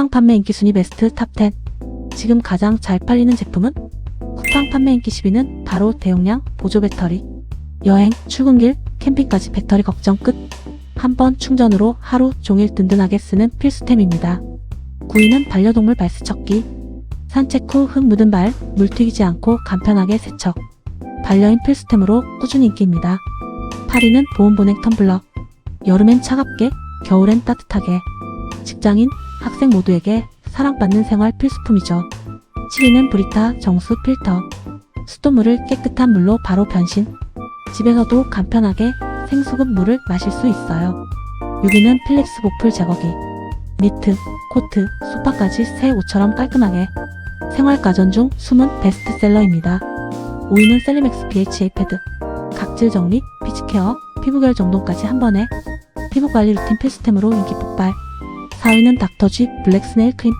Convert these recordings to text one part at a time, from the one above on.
쿠팡 판매 인기 순위 베스트 탑 10. 지금 가장 잘 팔리는 제품은 쿠팡 판매 인기 10위는 바로 대용량 보조 배터리. 여행, 출근길, 캠핑까지 배터리 걱정 끝. 한 번 충전으로 하루 종일 든든하게 쓰는 필수템입니다. 9위는 반려동물 발세척기. 산책 후 흙 묻은 발, 물 튀기지 않고 간편하게 세척. 반려인 필수템으로 꾸준히 인기입니다. 8위는 보온 보냉 텀블러. 여름엔 차갑게, 겨울엔 따뜻하게. 직장인, 학생 모두에게 사랑받는 생활 필수품이죠. 7위는 브리타 정수 필터. 수돗물을 깨끗한 물로 바로 변신. 집에서도 간편하게 생수급 물을 마실 수 있어요. 6위는 필립스 보풀 제거기. 니트, 코트, 소파까지 새 옷처럼 깔끔하게. 생활 가전 중 숨은 베스트셀러입니다. 5위는 셀리맥스 BHA 패드. 각질 정리, 피지 케어, 피부결 정돈까지 한 번에. 피부 관리 루틴 필수템으로 인기 폭발. 4위는 닥터쥐 블랙 스네일 크림.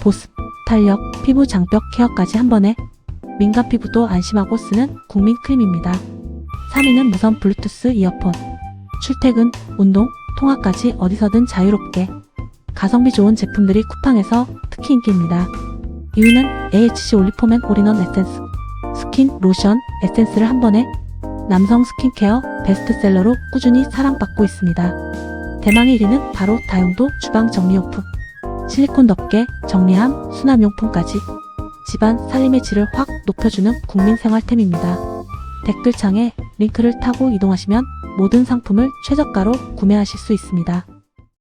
보습, 탄력, 피부 장벽 케어까지 한 번에. 민감 피부도 안심하고 쓰는 국민 크림입니다. 3위는 무선 블루투스 이어폰. 출퇴근, 운동, 통화까지 어디서든 자유롭게. 가성비 좋은 제품들이 쿠팡에서 특히 인기입니다. 2위는 AHC 올리포맨 올인원 에센스. 스킨, 로션, 에센스를 한 번에 남성 스킨케어 베스트셀러로 꾸준히 사랑받고 있습니다. 대망의 1위는 바로 다용도 주방 정리용품. 실리콘 덮개, 정리함, 수납용품까지 집안 살림의 질을 확 높여주는 국민 생활템입니다. 댓글창에 링크를 타고 이동하시면 모든 상품을 최저가로 구매하실 수 있습니다.